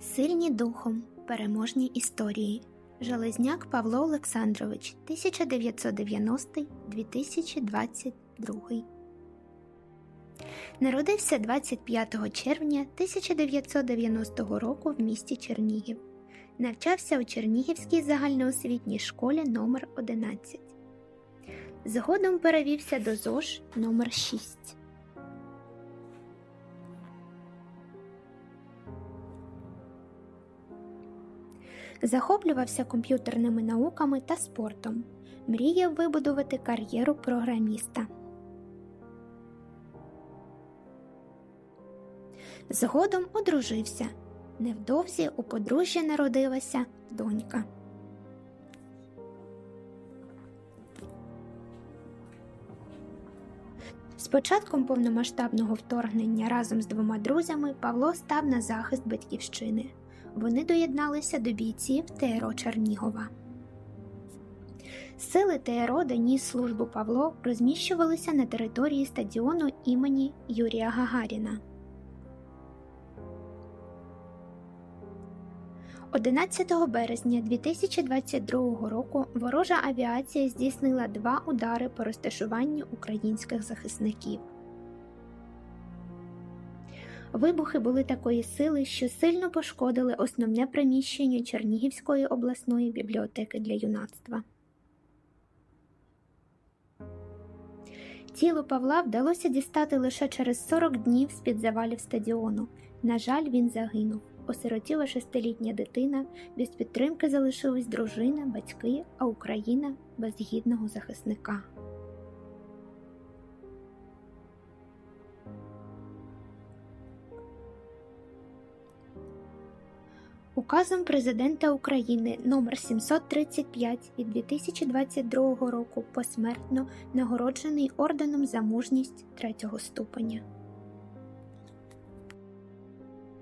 Сильні духом, переможні історії. Железняк Павло Олександрович, 1990-2022. Народився 25 червня 1990 року в місті Чернігів. Навчався у Чернігівській загальноосвітній школі номер 11 Згодом перевівся до ЗОЖ номер 6 Захоплювався комп'ютерними науками та спортом. Мріяв вибудувати кар'єру програміста. Згодом одружився. Невдовзі у подружжя народилася донька. З початком повномасштабного вторгнення разом з двома друзями Павло став на захист батьківщини. Вони доєдналися до бійців ТРО Чернігова. Сили ТРО, де ніс службу Павло, розміщувалися на території стадіону імені Юрія Гагаріна. 11 березня 2022 року ворожа авіація здійснила два удари по розташуванню українських захисників. Вибухи були такої сили, що сильно пошкодили основне приміщення Чернігівської обласної бібліотеки для юнацтва. Тіло Павла вдалося дістати лише через 40 днів з-під завалів стадіону. На жаль, він загинув. Осиротіла шестилітня дитина, без підтримки залишились дружина, батьки, а Україна без гідного захисника. Указом президента України номер 735 від 2022 року посмертно нагороджений орденом за мужність третього ступеня.